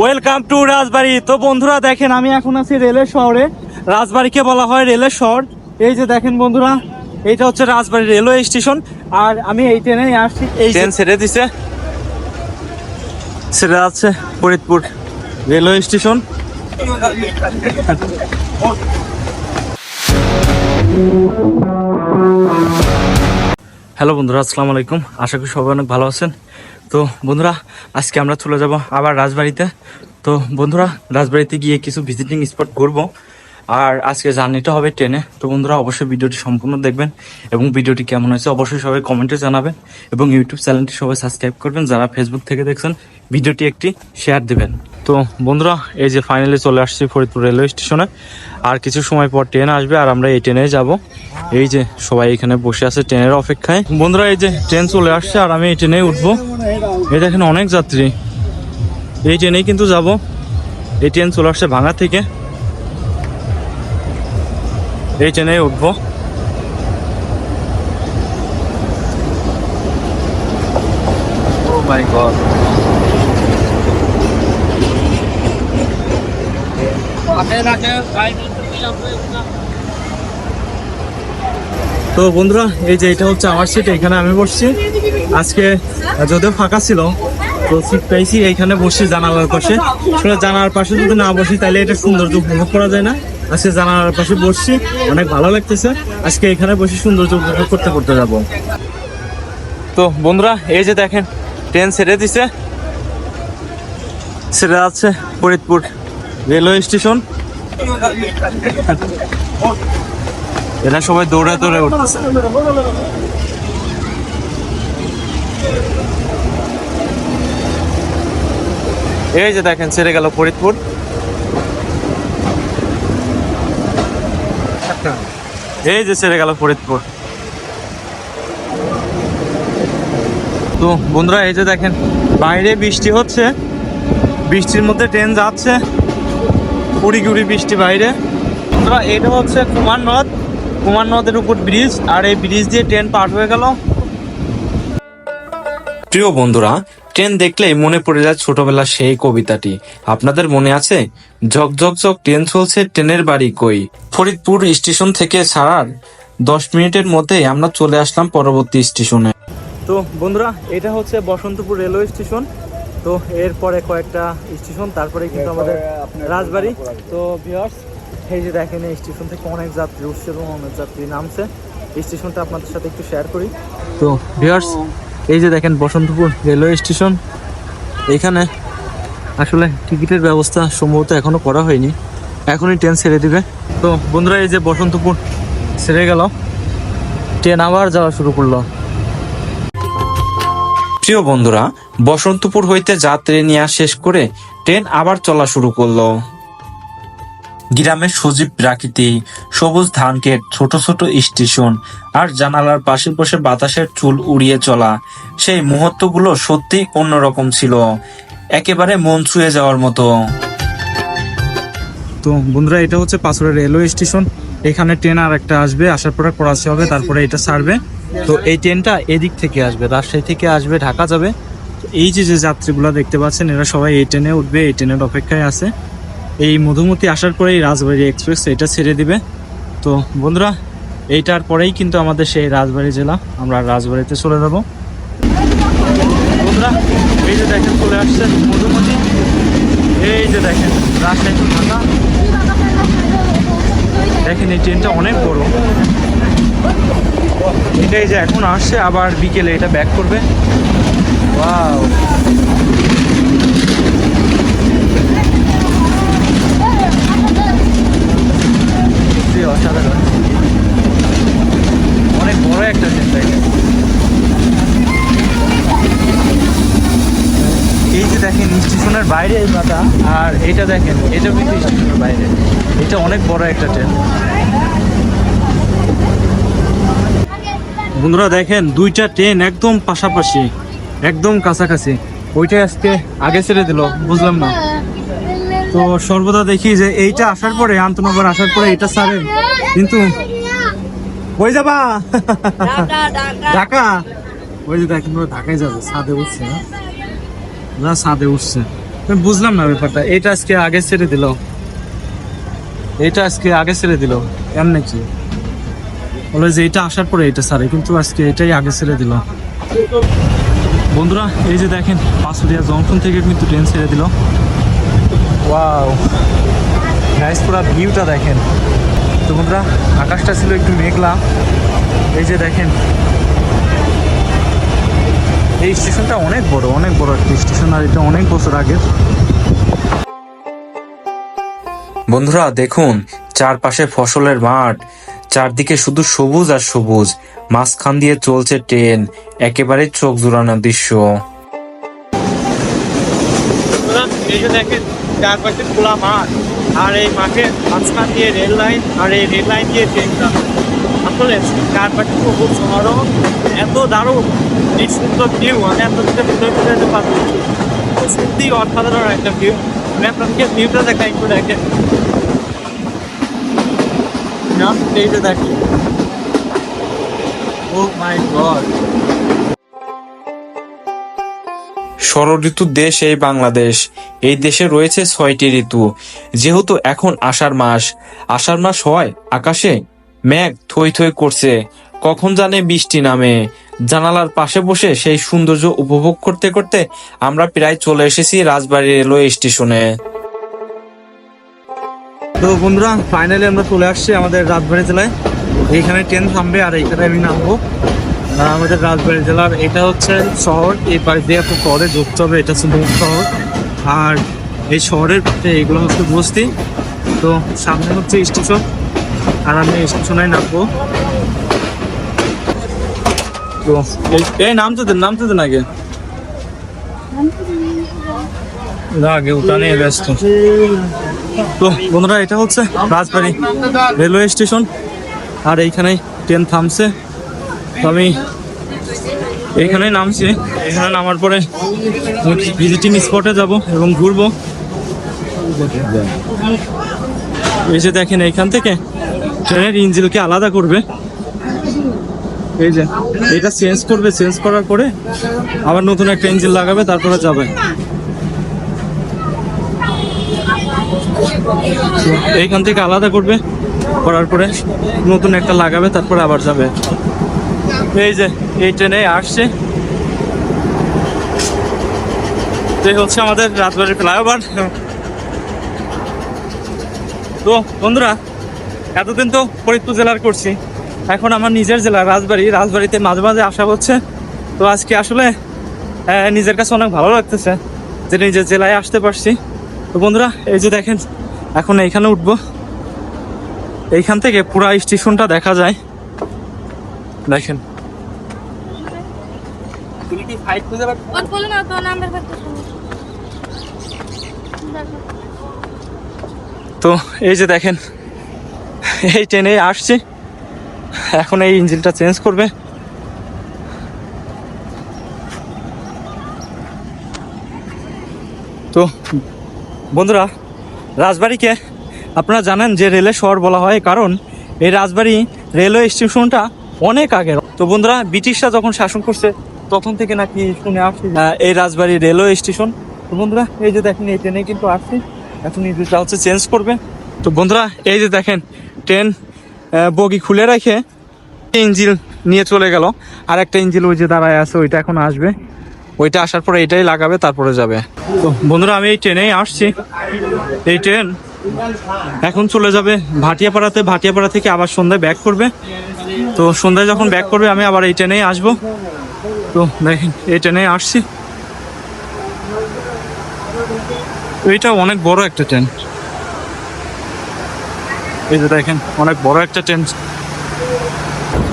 Welcome to রাজবাড়ি। তো বন্ধুরা দেখেন আমি এখন আছি রেলের শহরে। রাজবাড়িকে বলা হয় রেলের শহর। এই যে দেখেন বন্ধুরা এইটা হচ্ছে রাজবাড়ি রেলওয়ে স্টেশন। আর আমি এই ট্রেনে আসছি এই ট্রেন ছেড়ে দিছে। ছেড়ে যাচ্ছে ফরিদপুর রেলওয়ে স্টেশন। হ্যালো বন্ধুরা, আসসালামু আলাইকুম। আশা করি সবাই অনেক ভালো আছেন। তো বন্ধুরা, আজকে আমরা চলে যাব আবার রাজবাড়িতে। তো বন্ধুরা, রাজবাড়িতে গিয়ে কিছু ভিজিটিং স্পট ঘুরব। আর আজকে জার্নিটা হবে ট্রেনে। তো বন্ধুরা, অবশ্যই ভিডিওটি সম্পূর্ণ দেখবেন এবং ভিডিওটি কেমন হয়েছে অবশ্যই সবাই কমেন্টে জানাবেন এবং ইউটিউব চ্যানেলটি সবাই সাবস্ক্রাইব করবেন। যারা ফেসবুক থেকে দেখছেন, ভিডিওটি একটি শেয়ার দেবেন। তো বন্ধুরা, এই যে ফাইনালি চলে আসছি ফরিদপুর রেলওয়ে স্টেশনে আর কিছু সময় পর ট্রেন আসবে আর আমরা এই ট্রেনে যাব। এই যে সবাই এখানে বসে আছে ট্রেনের অপেক্ষায়। বন্ধুরা, এই যে ট্রেন চলে আসছে আর আমি এই ট্রেনে উঠবো। এই দেখেন অনেক যাত্রী। এই ট্রেনেই কিন্তু যাব। এই ট্রেন চলে আসছে ভাঙা থেকে। এই ট্রেনে উঠবো মাই গড তো বন্ধুরা এই যে এটা হচ্ছে আমার সিট এখানে আমি বসছি। আজকে যদিও ফাঁকা ছিল তো সিট পেয়েছি এইখানে বসছি জানালার পাশে। জানালার পাশে যদি না বসি তাহলে এটা সৌন্দর্য উপভোগ করা যায় না। আজকে জানালার পাশে বসছি, অনেক ভালো লাগতেছে। আজকে এখানে বসে সৌন্দর্য উপভোগ করতে করতে যাব। তো বন্ধুরা, এই যে দেখেন, ট্রেন ছেড়ে দিছে। ছেড়ে যাচ্ছে ফরিদপুর রেলওয়ে স্টেশন। এরা সবাই দৌড়ে দৌড়ে উঠতেছে এই যে দেখেন, ছেড়ে গেল ফরিদপুর। এই যে ছেড়ে গেল ফরিদপুর। তো বন্ধুরা, এই যে দেখেন, বাইরে বৃষ্টি হচ্ছে। বৃষ্টির মধ্যে ট্রেন যাচ্ছে। কুড়ি কুড়ি বৃষ্টি বাইরে। বন্ধুরা, এটা হচ্ছে কুমার নদ কুমার নদের উপর ব্রিজ আর এই ব্রিজ দিয়ে ট্রেন পার হয়ে গেল। প্রিয় বন্ধুরা ট্রেন দেখলেই মনে পড়ে যায় ছোটবেলার সেই কবিতাটি। আপনাদের মনে আছে? ঝক ঝক ঝক ট্রেন চলছে ট্রেনের বাড়ি কই? ফরিদপুর স্টেশন থেকে ছাড়ার দশ মিনিটের মধ্যেই আমরা চলে আসলাম পরবর্তী স্টেশনে। তো বন্ধুরা এটা হচ্ছে বসন্তপুর রেলওয়ে স্টেশন। তো এরপরে কয়েকটা স্টেশন তারপরে কিন্তু আমাদের রাজবাড়ি। তো ভিওর্স এই যে দেখেন এই স্টেশন থেকে অনেক যাত্রী উঠছে এবং অনেক যাত্রী নামছে। স্টেশনটা আপনাদের সাথে একটু শেয়ার করি। তো ভিওর্স এই যে দেখেন বসন্তপুর রেলওয়ে স্টেশন। এখানে আসলে টিকিটের ব্যবস্থা সম্ভবত এখনও করা হয়নি। এখনই ট্রেন ছেড়ে দিবে। তো বন্ধুরা, এই যে বসন্তপুর ছেড়ে গেল। ট্রেন আবার যাওয়া শুরু করল। প্রিয় বন্ধুরা, বসন্তপুর হইতে যাত্রী নেওয়া শেষ করে ট্রেন আবার চলা শুরু করল। গ্রামের সজীব প্রাকৃতি, সবুজ ধানক্ষেত ছোট ছোট স্টেশন আর জানালার পাশে বসে বাতাসের চুল উড়িয়ে চলা। সেই মুহূর্তগুলো সত্যি অন্যরকম ছিল। একেবারে মন ছুঁয়ে যাওয়ার মতো। তো বন্ধুরা, এটা হচ্ছে পাঁচড়া রেলওয়ে স্টেশন এখানে ট্রেন আর একটা আসবে, আসার পরে করাচি হবে, তারপরে এটা ছাড়বে। তো এই ট্রেনটা এদিক থেকে আসবে, রাজশাহী থেকে আসবে, ঢাকা যাবে। এই যে যে যাত্রীগুলো দেখতে পাচ্ছেন, এরা সবাই এই ট্রেনে উঠবে, এই ট্রেনের অপেক্ষায় আছে। এই মধুমতি আসার পরেই রাজবাড়ি এক্সপ্রেস এটা ছেড়ে দিবে। তো বন্ধুরা, এইটার পরেই কিন্তু আমাদের সেই রাজবাড়ি জেলা। আমরা রাজবাড়িতে চলে যাব। বন্ধুরা, এই যে দেখেন চলে আসছে মধুমতি। এই যে দেখেন, রাজশাহী ঢাকা। দেখেন এই ট্রেনটা অনেক বড়। এটাই যে এখন আসছে, আবার বিকেলে এটা ব্যাক করবে। ওয়াও বাইরে এই পাতা আর এটা দেখেন এটাও কিন্তু স্টেশনের বাইরে। এটা অনেক বড় একটা ট্রেন বন্ধুরা দেখেন দুইটা ট্রেন একদম পাশাপাশি একদম কাছাকাছি। ওইটা আজকে আগে ছেড়ে দিল বুঝলাম না। তো সর্বদা দেখি যে এইটা আসার পরে আন্তনগর আসার পরে এটা ছাড়ে। কিন্তু কই যাবা ঢাকা ওই যে দেখেন ঢাকায় যাবে ছাদে উঠছে না? ছাদে উঠছে। বুঝলাম না ব্যাপারটা। এটা আজকে আগে ছেড়ে দিল। এটা আজকে আগে ছেড়ে দিল। এমনি কি বলে যে এটা আসার পরে এটা সারে, কিন্তু আজকে এটাই আগে ছেড়ে দিল। বন্ধুরা, এই যে দেখেন পাঁচুরিয়া জংশন থেকে কিন্তু ট্রেন ছেড়ে দিল। ওয়াও। পুরো ভিউটা দেখেন। তো বন্ধুরা, আকাশটা ছিল একটু মেঘলা। এই যে দেখেন এই স্টেশনটা অনেক বড় অনেক বড় একটা স্টেশন আর এটা অনেক বছর আগের। বন্ধুরা দেখুন চারপাশে ফসলের মাঠ চারদিকে শুধু সবুজ আর সবুজ মাঝখান দিয়ে চলছে ট্রেন একেবারে চোখ জোড়ানো দৃশ্য। দেখেন চারপাশে খোলা মাঠ আর এই মাঠের মাঝখান দিয়ে রেল লাইন আর এই রেল লাইন দিয়ে ট্রেনটা। আসলে চারপাশে খুব এত দারুণ ভিউ আমি আপনাদের ভিতরে যেতে পারব সত্যি অসাধারণ একটা ভিউ আমি আপনাদেরকে ভিউটা দেখা একটু না, এইটা দেখেন। ও মাই গড ঋতুর দেশ, এই বাংলাদেশ। এই দেশে রয়েছে ছয়টি ঋতু। যেহেতু এখন আষাঢ় মাস আষাঢ় মাস হয় আকাশে। মেঘ থই থই করছে। কখন জানে বৃষ্টি নামে। জানালার পাশে বসে সেই সৌন্দর্য উপভোগ করতে করতে আমরা প্রায় চলে এসেছি রাজবাড়ী রেলওয়ে স্টেশনে। তো বন্ধুরা ফাইনালি আমরা চলে আসছি আমাদের রাজবাড়ি জেলায়। এইখানে ট্রেন থামবে আর এইখানে আমি নামবো। আমাদের রাজবাড়ি জেলার এটা হচ্ছে শহর। এই বাড়ি দিয়ে একটা শহরে ঢুকতে হবে, এটা হচ্ছে মূল শহর। আর এই শহরের এইগুলো হচ্ছে বস্তি। তো সামনে হচ্ছে স্টেশন। আর আমি স্টেশনে নামবো তো এই- নামতে দেন নামতে দেন আগে। না, আগে উঠানে ব্যস্ত। তো বন্ধুরা এটা হচ্ছে রাজবাড়ি রেলওয়ে স্টেশন। আর এইখানে ট্রেন থামছে। তো আমি এইখানে নামছি। এখানে নামার পরে ভিজিটিং স্পটে যাব এবং ঘুরবো। যে দেখেন এইখান থেকে ট্রেনের ইঞ্জিনকে আলাদা করবে। এই যে, এটা চেঞ্জ করবে চেঞ্জ করার পরে আবার নতুন একটা ইঞ্জিন লাগাবে, তারপরে যাবে। এইখান থেকে আলাদা করবে, করার পরে নতুন একটা লাগাবে, তারপরে আবার যাবে। এই যে, এই ট্রেনে আসছে। তো হচ্ছে আমাদের রাজবাড়ির ফ্লাইওভার তো, বন্ধুরা এতদিন তো ফরিদপুর জেলার করছি। এখন আমার নিজের জেলা রাজবাড়ি। রাজবাড়িতে মাঝে মাঝে আসা হচ্ছে। তো আজকে আসলে নিজের কাছে অনেক ভালো লাগতেছে যে নিজের জেলায় আসতে পারছি। তো বন্ধুরা এই যে দেখেন এখন এইখানে উঠবো। এইখান থেকে পুরো স্টেশনটা দেখা যায়। দেখেন। তো এই যে দেখেন এই ট্রেনে আসছি। এখন এই ইঞ্জিনটা চেঞ্জ করবে। তো, বন্ধুরা, রাজবাড়িকে আপনারা জানেন যে রেলের শহর বলা হয়, কারণ এই রাজবাড়ি রেলওয়ে স্টেশনটা অনেক আগের। তো বন্ধুরা, ব্রিটিশরা যখন শাসন করছে, তখন থেকে নাকি শুনে আসছি এই রাজবাড়ি রেলওয়ে স্টেশন। তো বন্ধুরা, এই যে দেখেন, এই ট্রেনে কিন্তু আসছি। এখন ইঞ্জিনটা হচ্ছে, চেঞ্জ করবে। তো বন্ধুরা, এই যে দেখেন ট্রেন বগি খুলে রেখে ইঞ্জিল নিয়ে চলে গেল। আর একটা ইঞ্জিন ওই যে দাঁড়ায় আছে, ওইটা এখন আসবে। ওইটা আসার পরে এটাই লাগাবে, তারপরে যাবে। তো বন্ধুরা, আমি এই ট্রেনেই আসছি। এই ট্রেন এখন চলে যাবে ভাটিয়াপাড়াতে। ভাটিয়াপাড়া থেকে আবার সন্ধ্যায় ব্যাক করবে। তো সন্ধ্যায় যখন ব্যাক করবে, আমি আবার এই ট্রেনেই আসব। তো দেখেন, এই ট্রেনেই আসছি। এইটা অনেক বড় একটা ট্রেন। এই যে দেখেন, অনেক বড় একটা ট্রেন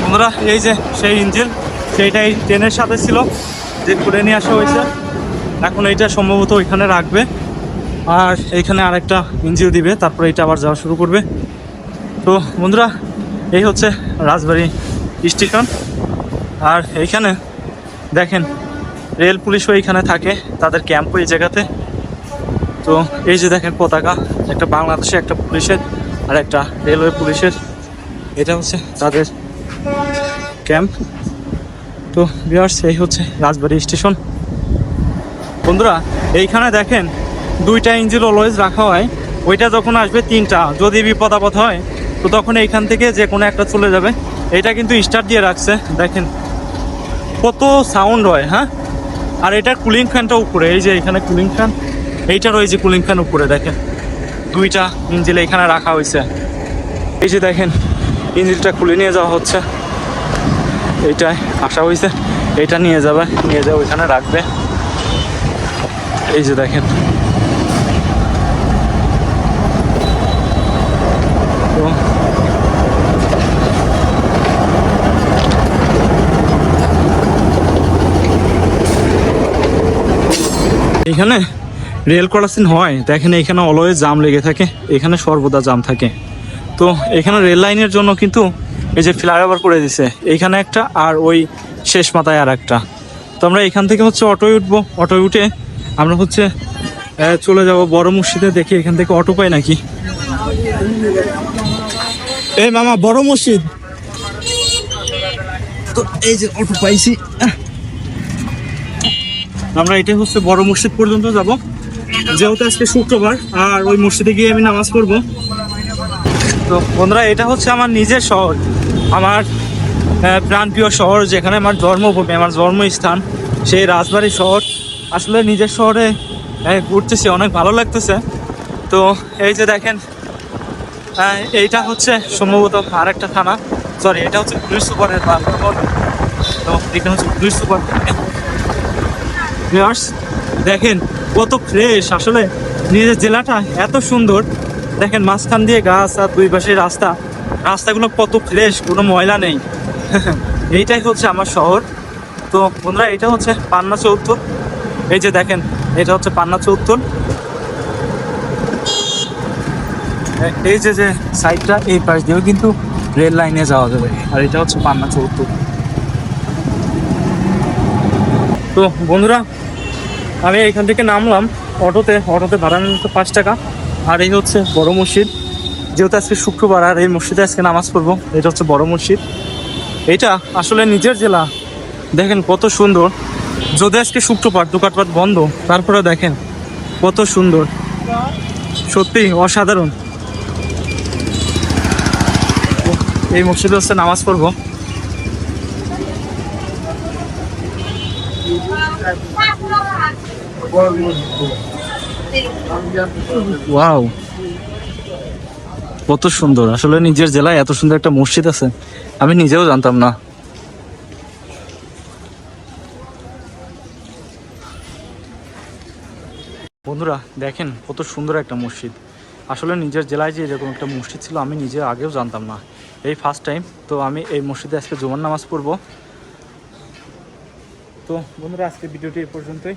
বন্ধুরা, এই যে সেই ইঞ্জিন সেইটাই ট্রেনের সাথে ছিল, যে খুলে নিয়ে আসা হয়েছে। এখন এইটা সম্ভবত ওইখানে রাখবে। আর এইখানে আরেকটা ইঞ্জিন দিবে, তারপরে এটা আবার যাওয়া শুরু করবে। তো বন্ধুরা, এই হচ্ছে রাজবাড়ি স্টেশন। আর এইখানে দেখেন, রেল পুলিশও এইখানে থাকে, তাদের ক্যাম্প এই জায়গাতে। তো এই যে দেখেন পতাকা, একটা বাংলাদেশে একটা পুলিশের আর একটা রেলওয়ে পুলিশের। এটা হচ্ছে তাদের ক্যাম্প। তো বিয়ার্স এই হচ্ছে রাজবাড়ি স্টেশন। বন্ধুরা, এইখানে দেখেন, দুইটা ইঞ্জিন অলওয়েজ রাখা হয়। ওইটা যখন আসবে তিনটা, যদি বিপদ আপদ হয়, তো তখন এইখান থেকে যে কোনো একটা চলে যাবে। এটা কিন্তু স্টার্ট দিয়ে রাখছে, দেখেন। কত সাউন্ড হয় হ্যাঁ? আর এটার কুলিং ফ্যানটা উপরে, এই যে এখানে কুলিং ফ্যান এইটার ওই যে কুলিং ফ্যান উপরে, দেখেন। দুইটা ইঞ্জিল এখানে রাখা হয়েছে এই যে দেখেন, ইঞ্জিলটা খুলে নিয়ে যাওয়া হচ্ছে। এইটাই আসা হয়েছে এইটা নিয়ে যাবে নিয়ে যাবে, ওইখানে রাখবে। এই যে দেখেন। এখানে রেল ক্রসিং হয় দেখেন এখানে অলওয়েজ জাম লেগে থাকে এখানে সর্বদা জাম থাকে। তো এখানে রেল লাইনের জন্য কিন্তু এই যে ফ্লাইওভার করে দিছে এইখানে একটা আর ওই শেষ মাথায় আর একটা। তো আমরা এখান থেকে হচ্ছে অটোয় উঠবো অটোয় উঠে আমরা হচ্ছে চলে যাব বড় মসজিদে দেখি এখান থেকে অটো পাই নাকি। এই মামা বড় মসজিদ। তো এই যে অটো পাইছি আমরা এটা হচ্ছে বড় মসজিদ পর্যন্ত যাব। যেহেতু আজকে শুক্রবার আর ওই মসজিদে গিয়ে আমি নামাজ পড়ব। তো বন্ধুরা এটা হচ্ছে আমার নিজের শহর আমার প্রাণপ্রিয় শহর যেখানে আমার জন্মভূমি আমার জন্মস্থান সেই রাজবাড়ি শহর। আসলে নিজের শহরে ঘুরতেছি অনেক ভালো লাগতেছে। তো এই যে দেখেন আহ, এইটা হচ্ছে সম্ভবত আর একটা থানা। সরি এটা হচ্ছে পুলিশ সুপারের তো এখানে হচ্ছে পুলিশ সুপার দেখেন কত ফ্রেশ আসলে নিজের জেলাটা এত সুন্দর। দেখেন মাঝখান দিয়ে গাছ আর দুই পাশে রাস্তা। রাস্তাগুলো কত ফ্রেশ কোনো ময়লা নেই। এইটাই হচ্ছে আমার শহর। তো বন্ধুরা, এটা হচ্ছে পান্না চৌত্তর। এই যে দেখেন, এটা হচ্ছে পান্না চৌত্তর। এই যে যে সাইডটা এই পাশ দিয়েও কিন্তু রেল লাইনে যাওয়া যাবে। আর এটা হচ্ছে পান্না চৌত্তর। তো বন্ধুরা আমি এখান থেকে নামলাম অটোতে অটোতে ভাড়া নিতে পাঁচ টাকা। আর এই হচ্ছে বড় মসজিদ। যেহেতু আজকে শুক্রবার, আর এই মসজিদে আজকে নামাজ পড়ব, এটা হচ্ছে বড় মসজিদ। এটা আসলে নিজের জেলা। দেখেন কত সুন্দর। যদি আজকে শুক্রবার দোকানপাট বন্ধ, তারপরে দেখেন কত সুন্দর। সত্যি অসাধারণ। এই মসজিদে হচ্ছে নামাজ পড়ব। ওয়াও কত সুন্দর। আসলে নিজের জেলায় এত সুন্দর একটা মসজিদ আছে, আমি নিজেও জানতাম না। বন্ধুরা, দেখেন কত সুন্দর একটা মসজিদ। আসলে নিজের জেলায় যে এরকম একটা মসজিদ ছিল, আমি নিজে আগেও জানতাম না। এই ফার্স্ট টাইম তো আমি এই মসজিদে আজকে জুমার নামাজ পড়ব। তো বন্ধুরা আজকে ভিডিওটি এই পর্যন্তই।